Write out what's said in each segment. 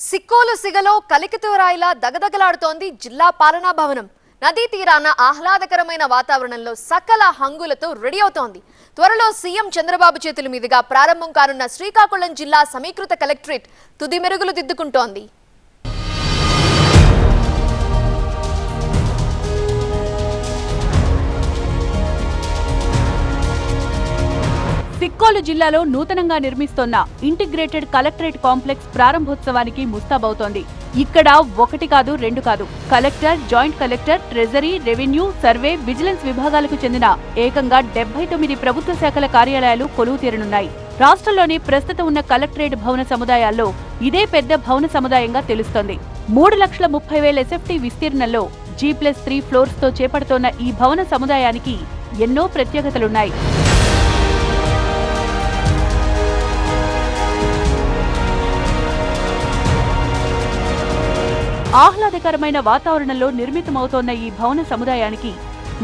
సిక్కోలు సిగలో కలికితూరాయిలా దగదగలాడుతోంది జిల్లా పాలనా భవనం. నదీ తీరాన ఆహ్లాదకరమైన వాతావరణంలో సకల హంగులతో రెడీ అవుతోంది. త్వరలో సీఎం చంద్రబాబు చేతుల మీదుగా ప్రారంభం కానున్న శ్రీకాకుళం జిల్లా సమీకృత కలెక్టరేట్ తుది మెరుగులు దిద్దుకుంటోంది. ఒంగోలు జిల్లాలో నూతనంగా నిర్మిస్తోన్న ఇంటిగ్రేటెడ్ కలెక్టరేట్ కాంప్లెక్స్ ప్రారంభోత్సవానికి ముస్తాబవుతోంది. ఇక్కడ ఒకటి కాదు రెండు కాదు. Collector joint collector treasury revenue survey vigilance విభాగాలకు చెందిన ఏకంగా డెబ్బై తొమ్మిది ప్రభుత్వ శాఖల కార్యాలయాలు కొలువు తీరనున్నాయి. రాష్ట్రంలోని ప్రస్తుతం ఉన్న కలెక్టరేట్ భవన సముదాయాల్లో ఇదే పెద్ద భవన సముదాయంగా తెలుస్తోంది. మూడు లక్షల ముప్పై వేల ఎస్ఎఫ్టీ విస్తీర్ణంలో జీ ప్లస్ త్రీ ఫ్లోర్స్తో చేపడుతోన్న ఈ భవన సముదాయానికి ఎన్నో ప్రత్యేకతలున్నాయి. ఆహ్లాదకరమైన వాతావరణంలో నిర్మితమవుతోన్న ఈ భవన సముదాయానికి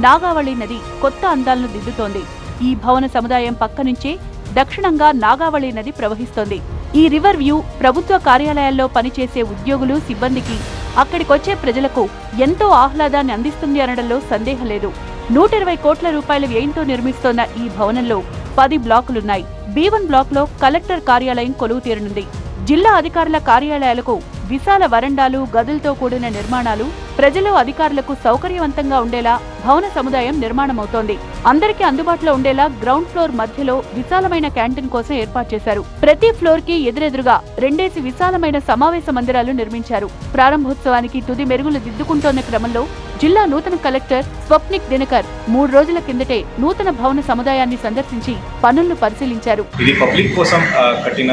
నాగావళి నది కొత్త అందాలను దిద్దుతోంది. ఈ భవన సముదాయం పక్క నుంచే దక్షిణంగా నాగావళి నది ప్రవహిస్తోంది. ఈ రివర్ వ్యూ ప్రభుత్వ కార్యాలయాల్లో పనిచేసే ఉద్యోగులు సిబ్బందికి అక్కడికొచ్చే ప్రజలకు ఎంతో ఆహ్లాదాన్ని అందిస్తుంది అనడంలో సందేహం లేదు. నూట ఇరవై కోట్ల రూపాయల వ్యయంతో నిర్మిస్తోన్న ఈ భవనంలో పది బ్లాకులున్నాయి. బి వన్ బ్లాక్లో కలెక్టర్ కార్యాలయం కొలువు తీరనుంది జిల్లా అధికారుల కార్యాలయాలకు విశాల వరండాలు గదులతో కూడిన నిర్మాణాలు ప్రజలు అధికారులకు సౌకర్యవంతంగా ఉండేలా భవన సముదాయం నిర్మాణమవుతోంది. అందరికీ అందుబాటులో ఉండేలా గ్రౌండ్ ఫ్లోర్ మధ్యలో విశాలమైన క్యాంటీన్ కోసం ఏర్పాటు చేశారు. ప్రతి ఫ్లోర్కి ఎదురెదురుగా రెండేసి విశాలమైన సమావేశ మందిరాలు నిర్మించారు. ప్రారంభోత్సవానికి తుది మెరుగులు దిద్దుకుంటోన్న క్రమంలో జిల్లా నూతన కలెక్టర్ స్వప్నిక్ దినకర్ మూడు రోజుల కిందటే నూతన భవన సముదాయాన్ని సందర్శించి పనులను పరిశీలించారు. ఇది పబ్లిక్ కోసం కట్టిన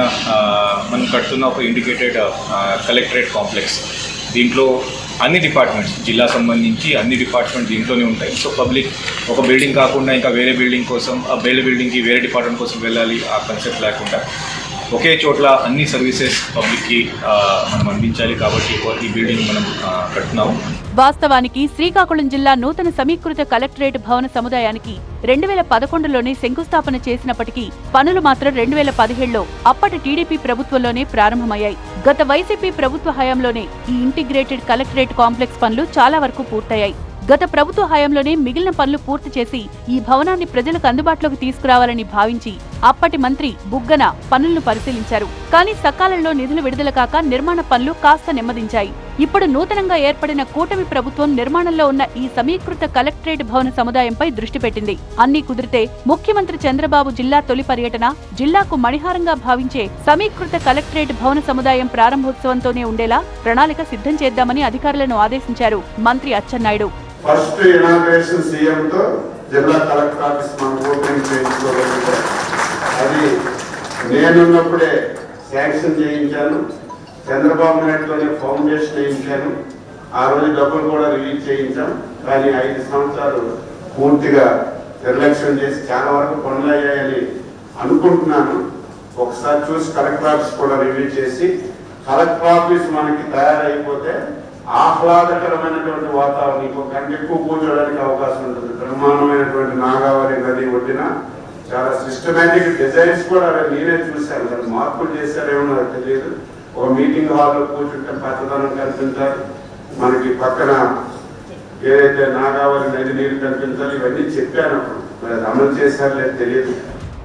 మనం కడుతున్న ఒక ఇండికేటెడ్ కలెక్టరేట్ కాంప్లెక్స్. దీంట్లో అన్ని డిపార్ట్మెంట్స్ జిల్లా సంబంధించి అన్ని డిపార్ట్మెంట్ దీంట్లోనే ఉంటాయి. సో పబ్లిక్ ఒక బిల్డింగ్ కాకుండా ఇంకా వేరే బిల్డింగ్ కోసం ఆ వేరే బిల్డింగ్కి వేరే డిపార్ట్మెంట్ కోసం వెళ్ళాలి ఆ కన్సెప్ట్ లేకుండా. ఒకే చోట్ల అన్ని సర్వీసెస్ పబ్లిక్కి మనం అందించాలి కాబట్టి ఈ బిల్డింగ్ మనం కడుతున్నాము. వాస్తవానికి శ్రీకాకుళం జిల్లా నూతన సమీకృత కలెక్టరేట్ భవన సముదాయానికి రెండు వేల పదకొండులోనే శంకుస్థాపన చేసినప్పటికీ పనులు మాత్రం రెండు వేల పదిహేడులో అప్పటి టీడీపీ ప్రభుత్వంలోనే ప్రారంభమయ్యాయి. గత వైసీపీ ప్రభుత్వ హయాంలోనే ఈ ఇంటిగ్రేటెడ్ కలెక్టరేట్ కాంప్లెక్స్ పనులు చాలా వరకు పూర్తయ్యాయి. గత ప్రభుత్వ హయాంలోనే మిగిలిన పనులు పూర్తి చేసి ఈ భవనాన్ని ప్రజలకు అందుబాటులోకి తీసుకురావాలని భావించి అప్పటి మంత్రి బుగ్గన పనులను పరిశీలించారు. కానీ సకాలంలో నిధులు విడుదల కాక నిర్మాణ పనులు కాస్త నెమ్మదించాయి. ఇప్పుడు నూతనంగా ఏర్పడిన కూటమి ప్రభుత్వం నిర్మాణంలో ఉన్న ఈ సమీకృత కలెక్టరేట్ భవన సముదాయంపై దృష్టి పెట్టింది. అన్ని కుదిరితే ముఖ్యమంత్రి చంద్రబాబు జిల్లా తొలి పర్యటన జిల్లాకు మణిహారంగా భావించే సమీకృత కలెక్టరేట్ భవన సముదాయం ప్రారంభోత్సవంతోనే ఉండేలా ప్రణాళిక సిద్ధం చేద్దామని అధికారులను ఆదేశించారు మంత్రి అచ్చెన్నాయుడు. ఫస్ట్ ఇనాగ్రేషన్ జిల్లా కలెక్టర్ ఆఫీస్ మనం ఓపెనింగ్ చేయించుకోగలిగితే అది నేనున్నప్పుడే శాంక్షన్ చేయించాను. చంద్రబాబు నాయుడుతోనే ఫౌండేషన్ వేయించాను ఆ రోజు డబ్బులు కూడా రిలీజ్ చేయించాం. కానీ ఐదు సంవత్సరాలు పూర్తిగా నిర్లక్ష్యం చేసి చాలా వరకు పనులు అయ్యాయని అనుకుంటున్నాను. ఒకసారి చూసి కలెక్టర్ ఆఫీస్ కూడా రివ్యూ చేసి కలెక్టర్ ఆఫీస్ మనకి తయారైపోతే ఆహ్లాదకరమైనటువంటి వాతావరణం. ఇంకో గంట ఎక్కువ కూర్చోడానికి అవకాశం ఉంటుంది. బ్రహ్మాండమైనటువంటి నాగావళి నది ఒడ్డిన చాలా సిస్టమేటిక్ డిజైన్స్ కూడా అవి నేనే చూశాను. దాన్ని మార్పులు చేశారేమో నాకు తెలియదు. ఒక మీటింగ్ హాల్లో కూర్చుంటే పచ్చదనం కనిపించాలి. మనకి పక్కన ఏదైతే నాగావళి నది నీరు కనిపించాలి ఇవన్నీ చెప్పాను అప్పుడు. మరి అమలు చేశారు లేదు తెలియదు.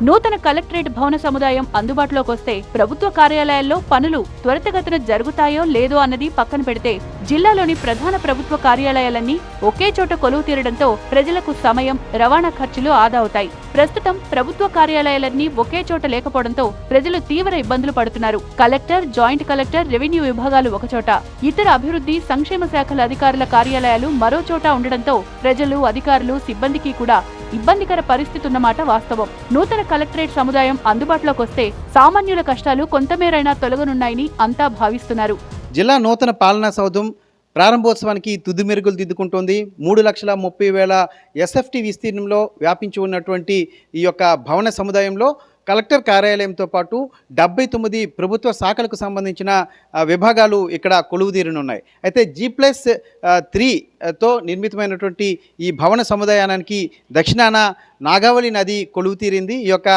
నూతన కలెక్టరేట్ భవన సముదాయం అందుబాటులోకి వస్తే ప్రభుత్వ కార్యాలయాల్లో పనులు త్వరితగతిన జరుగుతాయో లేదో అన్నది పక్కన పెడితే జిల్లాలోని ప్రధాన ప్రభుత్వ కార్యాలయాలన్నీ ఒకే చోట కొలువు తీరడంతో ప్రజలకు సమయం రవాణా ఖర్చులు ఆదా అవుతాయి. ప్రస్తుతం ప్రభుత్వ కార్యాలయాలన్నీ ఒకే చోట లేకపోవడంతో ప్రజలు తీవ్ర ఇబ్బందులు పడుతున్నారు. కలెక్టర్ జాయింట్ కలెక్టర్ రెవెన్యూ విభాగాలు ఒకచోట ఇతర అభివృద్ధి సంక్షేమ శాఖల అధికారుల కార్యాలయాలు మరో చోట ఉండడంతో ప్రజలు అధికారులు సిబ్బందికి కూడా ఇబ్బందికర పరిస్థితి ఉన్నమాట వాస్తవం. నూతన కలెక్టరేట్ సముదాయం అందుబాటులోకి వస్తే సామాన్యుల కష్టాలు కొంతమేరైనా తొలగనున్నాయని అంతా భావిస్తున్నారు. జిల్లా నూతన పాలనా సౌధం ప్రారంభోత్సవానికి తుది మెరుగులు దిద్దుకుంటోంది. మూడు లక్షల ముప్పై వేల ఎస్ఎఫ్టీ విస్తీర్ణంలో వ్యాపించి ఉన్నటువంటి ఈ యొక్క భవన సముదాయంలో కలెక్టర్ కార్యాలయంతో పాటు డెబ్బై తొమ్మిది ప్రభుత్వ శాఖలకు సంబంధించిన విభాగాలు ఇక్కడ కొలువుదీరనున్నాయి అయితే జీ ప్లస్ త్రీతో నిర్మితమైనటువంటి ఈ భవన సముదాయానికి దక్షిణాన నాగావళి నది కొలువుతీరింది ఈ యొక్క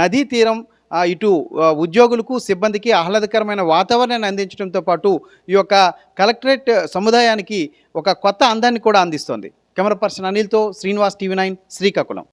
నదీ తీరం ఇటు ఉద్యోగులకు సిబ్బందికి ఆహ్లాదకరమైన వాతావరణాన్ని అందించడంతో పాటు ఈ యొక్క కలెక్టరేట్ సముదాయానికి ఒక కొత్త అందాన్ని కూడా అందిస్తోంది. కెమెరా పర్సన్ అనిల్తో శ్రీనివాస్ టీవీ నైన్ శ్రీకాకుళం.